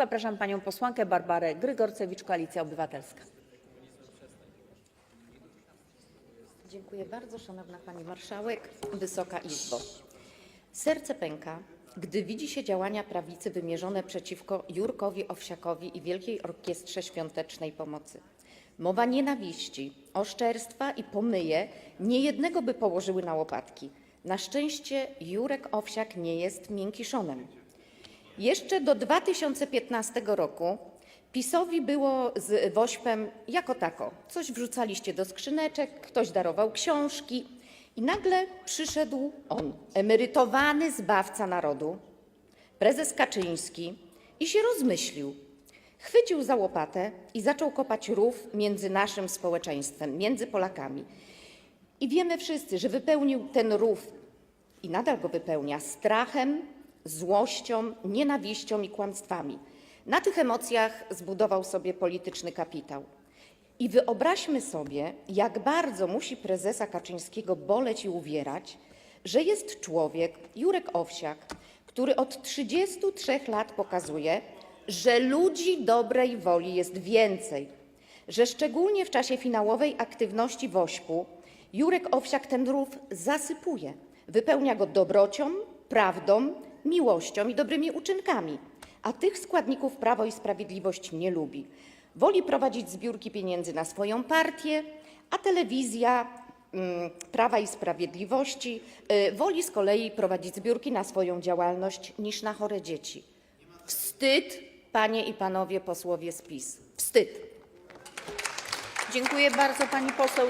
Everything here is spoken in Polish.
Zapraszam panią posłankę Barbarę Grygorcewicz, Koalicja Obywatelska. Dziękuję bardzo, Szanowna Pani Marszałek, Wysoka Izbo. Serce pęka, gdy widzi się działania prawicy wymierzone przeciwko Jurkowi Owsiakowi i Wielkiej Orkiestrze Świątecznej Pomocy. Mowa nienawiści, oszczerstwa i pomyje niejednego by położyły na łopatki. Na szczęście Jurek Owsiak nie jest miękiszonem. Jeszcze do 2015 roku PiSowi było z Wośpem jako tako. Coś wrzucaliście do skrzyneczek, ktoś darował książki i nagle przyszedł on, emerytowany zbawca narodu, prezes Kaczyński i się rozmyślił. Chwycił za łopatę i zaczął kopać rów między naszym społeczeństwem, między Polakami. I wiemy wszyscy, że wypełnił ten rów i nadal go wypełnia strachem, złością, nienawiścią i kłamstwami. Na tych emocjach zbudował sobie polityczny kapitał. I wyobraźmy sobie, jak bardzo musi prezesa Kaczyńskiego boleć i uwierać, że jest człowiek, Jurek Owsiak, który od 33 lat pokazuje, że ludzi dobrej woli jest więcej, że szczególnie w czasie finałowej aktywności WOŚP-u Jurek Owsiak ten rów zasypuje, wypełnia go dobrocią, prawdą, miłością i dobrymi uczynkami, a tych składników Prawo i Sprawiedliwość nie lubi. Woli prowadzić zbiórki pieniędzy na swoją partię, a telewizja mm, Prawa i Sprawiedliwości y, woli z kolei prowadzić zbiórki na swoją działalność niż na chore dzieci. Wstyd, panie i panowie posłowie z PiS. Wstyd. Dziękuję bardzo pani poseł